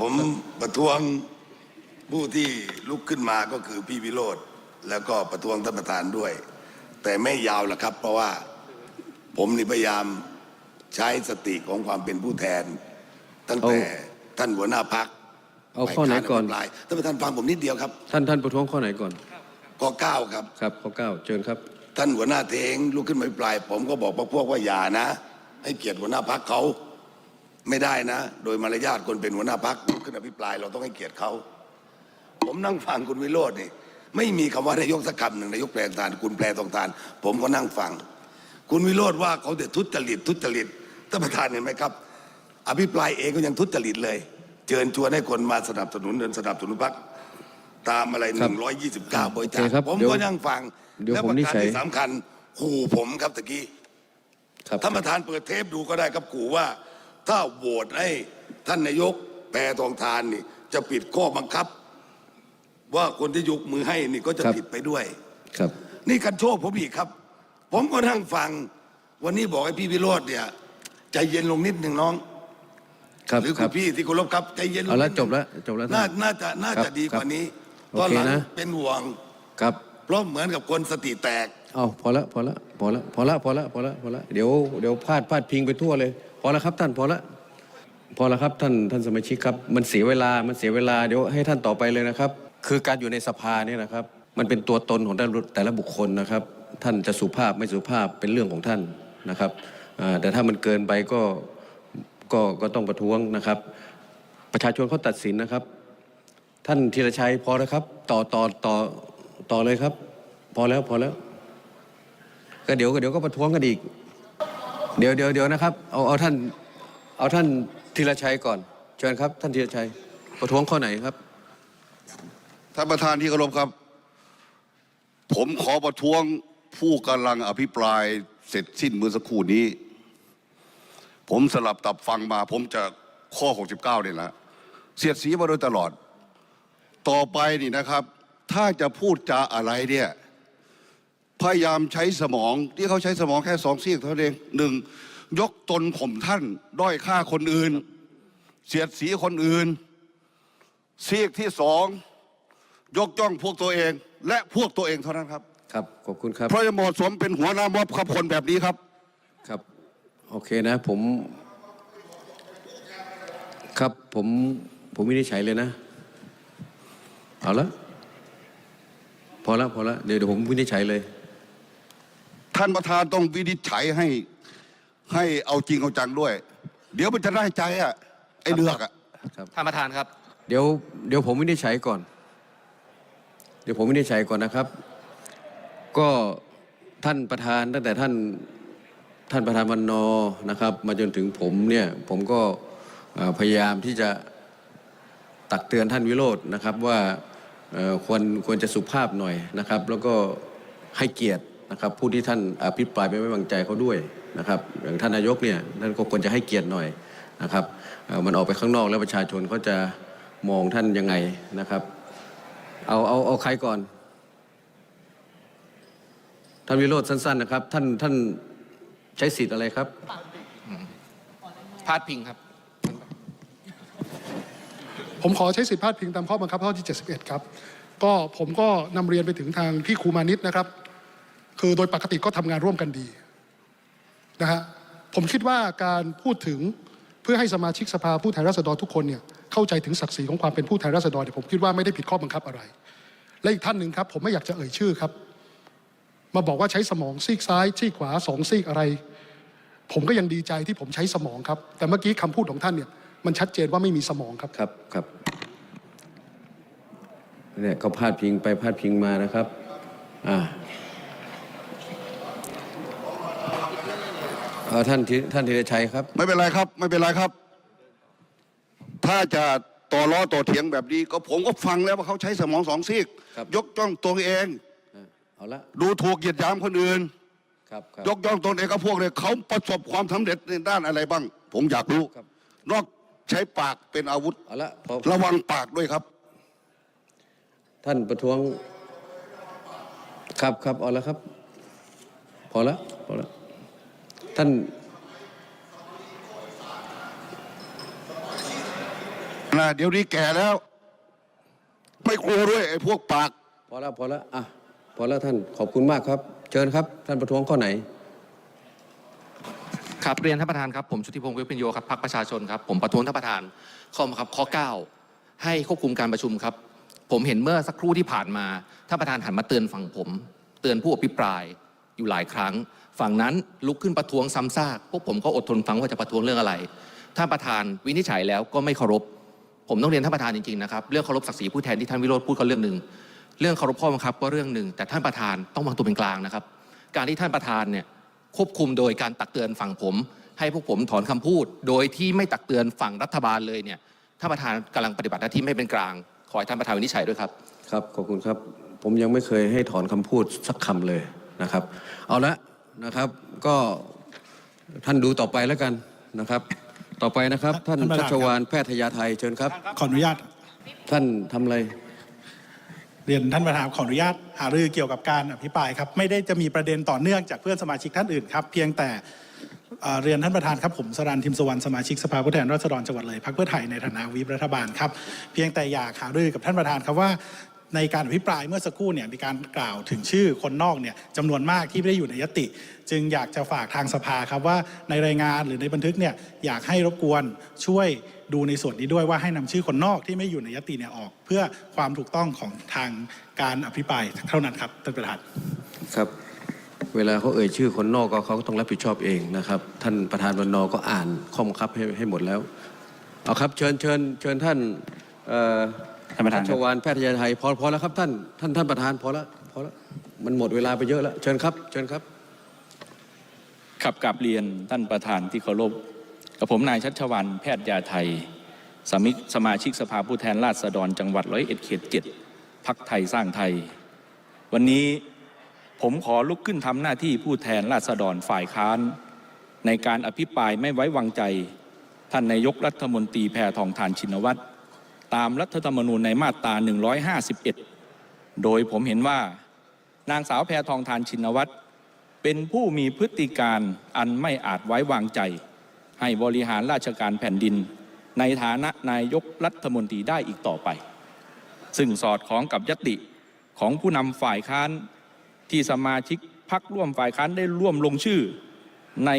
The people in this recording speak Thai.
ผมประท้วงผู้ที่ลุกขึ้นมาก็คือพี่วิโรธแล้วก็ประท้วงท่านประธานด้วย แต่ไม่ยาวละครับ เพราะว่าผมนี่พยายามใช้สติของความเป็นผู้แทน ตั้งแต่ท่านหัวหน้าพักเอาข้อไหนก่อนลายท่านประธานฟังผมนิดเดียวครับ ท่านท่านประท้วงข้อไหนก่อนข้อเก้าครับครับข้อเก้าเชิญครับ ท่านหัวหน้าเทงลุกขึ้นมาอภิปราย ผมก็บอกพวกพวกว่าอย่านะ ให้เกียรติหัวหน้าพักเขา ไม่ได้นะ โดยมารยาทคนเป็นหัวหน้าพักลุกขึ้นอภิปรายเราต้องให้เกียรติเขา ผมนั่งฟังคุณวิโรจน์นี่ ไม่มีคำว่านายกสักคำหนึ่งนายกแปลตานคุณแปลตองตาน ผมก็นั่งฟัง คุณวิโรธว่าเขาเด็ดทุจริตทุจริตท่านประธานเห็นไหมครับ อภิปรายเองก็ยังทุจริตเลยเชิญชวนให้คนมาสนับสนุนเดินสนับสนุนพักตามอะไรหครับนึ่งร้อยยี่สิบเก้าบริจาโอคเคครับผมเดี๋ยวก็นั่งฟังเดี๋ยวแล้วผมประนิการจฉัยที่สำคัญขู่ผมครับตะกี้ครับท่านประธานเปิดเทปดูก็ได้ครับขู่ว่า ถ้าโหวตให้ท่านนายกแปรทองทานนี่ จะปิดข้อบังคับ ว่าคนที่ยกมือให้นี่ก็จะผิดไปด้วยครับ นี่กันโชคผมอีกครับ ผมก็นั่งฟัง วันนี้บอกให้พี่วิโรจน์เนี่ยใจเย็นลงนิดหนึ่งน้องครับหรือคคุรัณบพี่ที่เคารพครับใจเย็นลงเอาละนิดหนึ่งจบแล้วจบแล้วน่าท่านน่าจะน่าครัจะบดีกว่านี้ครับตอนหลังโอเคนะเป็นห่วงครับ เพราะเหมือนกับคนสติแตกเอาพอละพอละ พอละพอละพอละพอละพอละเดี๋ยวเดี๋ยวพาดพาดพิงไปทั่วเลย พอละครับท่านพอละพอละครับท่านท่านสมาชิกครับ มันเสียเวลามันเสียเวลาเดี๋ยวให้ท่านต่อไปเลยนะครับ คือการอยู่ในสภาเนี่ยนะครับ มันเป็นตัวตนของแต่ละแต่ละบุคคลนะครับ ท่านจะสุภาพไม่สุภาพเป็นเรื่องของท่านนะครับแต่ถ้ามันเกินไปก็ก็ก็ต้องประท้วงนะครับ ประชาชนเขาตัดสินนะครับ ท่านธีรชัยพอแล้วครับ ต่อต่อต่อต่อเลยครับ พอแล้วพอแล้ว ก็เดี๋ยวก็เดี๋ยวก็ประท้วงกันอีก เดี๋ยวเดี๋ยวเดี๋ยวนะครับ เอาเอาท่าน เอาท่านธีรชัยก่อน เชิญครับ ท่านธีรชัย ประท้วงข้อไหนครับ ท่านประธานที่เคารพครับ ผมขอประท้วงผู้กำลังอภิปรายเสร็จสิ้นเมื่อสักครู่นี้ ผมสลับตับฟังมา ผมจะข้อ 69เนี่ยนะเสียดสีมาโดยตลอด ต่อไปนี่นะครับ ถ้าจะพูดจาอะไรเนี่ย พยายามใช้สมองที่เขาใช้สมองแค่สองซีกเท่านั้นเองหนึ่งยกตนข่มท่านด้อยค่าคนอื่น เสียดสีคนอื่น ซีกที่สองยกย่องพวกตัวเอง และพวกตัวเองเท่านั้นครับ ครับ ขอบคุณครับ เพราะจะเหมาะสมเป็นหัวหน้าม็อบขับคนแบบนี้ครับ ครับ โอเคนะ ผม ครับผมผมไม่ได้ใช้เลยนะ เอาละพอละพอละเดี๋ยวเดี๋ยวผมวินิจฉัยเลย ท่านประธานต้องวินิจฉัยให้ให้เอาจริงเอาจังด้วย เดี๋ยวมันจะได้ใจอะไอ้เลือกอะครับท่านประธานครับ เดี๋ยวเดี๋ยวผมวินิจฉัยก่อน เดี๋ยวผมวินิจฉัยก่อนนะครับ ก็ท่านประธานตั้งแต่ท่านท่านประธานวันนอร์นะครับ มาจนถึงผมเนี่ยผมก็เอ่อพยายามที่จะตักเตือนท่านวิโรจน์นะครับว่าเอ่อควรควรจะสุภาพหน่อยนะครับ แล้วก็ให้เกียรติ นะครับผู้ที่ท่านอภิปรายไม่ไว้วางใจเขาด้วยนะครับอย่างท่านนายกเนี่ยท่านก็ควรจะให้เกียรติหน่อยนะครับเอ่อมันออกไปข้างนอกแล้วประชาชนเขาจะมองท่านยังไงนะครับเอาเอาเอาใครก่อนท่านวิโรธสั้นๆนะครับท่านท่านใช้สิทธิ์อะไรครับพาดพิงครับ ผมขอใช้สิทธิพาดพิงตามข้อบังคับข้อที่ 71 ครับ ก็ผมก็นำเรียนไปถึงทางพี่ครูมานิดนะครับ คือโดยปกติก็ทำงานร่วมกันดีนะฮะผมคิดว่าการพูดถึงเพื่อให้สมาชิกสภาผู้แทนราษฎรทุกคนเนี่ยเข้าใจถึงศักดิ์ศรีของความเป็นผู้แทนราษฎรเนี่ยผมคิดว่าไม่ได้ผิดข้อบังคับอะไร และอีกท่านหนึ่งครับ ผมไม่อยากจะเอ่ยชื่อครับ มาบอกว่าใช้สมองซีกซ้ายซีกขวาสองซีกอะไร ผมก็ยังดีใจที่ผมใช้สมองครับ แต่เมื่อกี้คำพูดของท่านเนี่ยมันชัดเจนว่าไม่มีสมองครับครับครับเนี่ยเขาพาดพิงไปพาดพิงมานะครับอ่าเอ่อ ท่านธิท่านธีรชัยครับ ไม่เป็นไรครับ ไม่เป็นไรครับ ถ้าจะต่อล้อต่อเถียงแบบนี้ก็ผมก็ฟังแล้วว่าเขาใช้สมองสองซีก ครับ ยกย่องตัวเองอ่าเอาละดูถูกเหยียดหยามคนอื่น ครับครับ ยกย่องตนเองกับพวกเนี่ยเขาประสบความสำเร็จในด้านอะไรบ้าง ผมอยากรู้ ครับ นอกใช้ปากเป็นอาวุธ เอาละพอระวังปากด้วยครับ ท่านประท้วง ครับครับเอาละครับ พอละพอละ ท่านนะเดี๋ยวนี้แก่แล้ว ไม่กลัวด้วยไอ้พวกปาก พอแล้วพอแล้วอะพอแล้วท่านขอบคุณมากครับ เชิญครับ ท่านประท้วงข้อไหน ครับเรียนท่านประธานครับ ผมชุติพงศ์วิพิญโยครับพรรคประชาชนครับผมประท้วงท่านประธานข้อบังคับข้อ 9 ให้ควบคุมการประชุมครับ ผมเห็นเมื่อสักครู่ที่ผ่านมาท่านประธานหันมาเตือนฝั่งผม เตือนผู้อภิปรายอยู่หลายครั้งฝั่งนั้นลุกขึ้นประท้วงซ้ำซากพวกผมก็อดทนฟังว่าจะประท้วงเรื่องอะไรท่านประธานวินิจฉัยแล้วก็ไม่เคารพ ผมต้องเรียนท่านประธานจริงๆนะครับเรื่องเคารพศักดิ์ศรีผู้แทนที่ท่านวิโรธพูดก็เรื่องหนึ่งเรื่องเคารพข้อบังคับก็เรื่องหนึ่งแต่ท่านประธานต้องวางตัวเป็นกลางนะครับ การที่ท่านประธานเนี่ยควบคุมโดยการตักเตือนฝั่งผม ให้พวกผมถอนคำพูด โดยที่ไม่ตักเตือนฝั่งรัฐบาลเลยเนี่ยท่านประธานกำลังปฏิบัติหน้าที่ไม่เป็นกลางขอให้ท่านประธานวินิจฉัยด้วยครับครับขอบคุณครับ ผมยังไม่เคยให้ถอนคำพูดสักคำเลยนะครับ เอาละ นะครับ ก็ท่านดูต่อไปแล้วกันนะครับ ต่อไปนะครับ ท่านท่านประชัธานชครับวานแพทยาไทยเชิญครับ ขออนุญาตท่านทำอะไร เรียนท่านประธานขออนุญาตหารือเกี่ยวกับการอภิปรายครับไม่ได้จะมีประเด็นต่อเนื่องจากเพื่อนสมาชิกท่านอื่นครับเพียงแต่เอ่อเรียนท่านประธานครับผมสรันทิมสวรรณสมาชิกสภาผู้แทนราษฎรจังหวัดเลยพรรคเพื่อไทยในฐานะวิปรัฐบาลครับเพียงแต่อยากหารือกับท่านประธานครับว่า ในการอภิปรายเมื่อสักครู่เนี่ยมีการกล่าวถึงชื่อคนนอกเนี่ยจำนวนมากที่ไม่ได้อยู่ในยติ จึงอยากจะฝากทางสภาครับว่าในรายงานหรือในบันทึกเนี่ยอยากให้รบกวนช่วยดูในส่วนนี้ด้วยว่าให้นำชื่อคนนอกที่ไม่อยู่ในยติเนี่ยออก เพื่อความถูกต้องของทางการอภิปรายเท่านั้นครับท่านประธานครับเวลาเขาเอ่ยชื่อคนนอกก็เขาต้องรับผิดชอบเองนะครับ ท่านประธานวันนอก็อ่านข้อบังคับให้ให้หมดแล้วเอาครับเชิญเชิญเชิญท่านเอ่อ ท่านประธานครับชัชวานแพทยาไทยพอพอแล้วครับท่านท่านท่านประธานพอแล้วพอแล้วมันหมดเวลาไปเยอะแล้วเชิญครับ เชิญครับขับกับเรียนท่านประธานที่เคารพกับผมนายชัชวันแพทย์ยาไทย สมิกสมาชิกสภาผู้แทนราษฎรจังหวัดร้อยเอ็ดเขตเจ็ดพักไทยสร้างไทย วันนี้ผมขอลุกขึ้นทำหน้าที่ผู้แทนราษฎรฝ่ายค้าน ในการอภิปรายไม่ไว้วางใจ ท่านนายกรัฐมนตรีแพทองทานชินวัตร ตามรัฐธรรมนูญในมาตรา 151 โดยผมเห็นว่านางสาวแพทองทานชินวัตรเป็นผู้มีพฤติการอันไม่อาจไว้วางใจ ให้บริหารราชการแผ่นดิน ในฐานะนายกรัฐมนตรีได้อีกต่อไป ซึ่งสอดคล้องกับยติของผู้นำฝ่ายค้านที่สมาชิกพักร่วมฝ่ายค้านได้ร่วมลงชื่อใน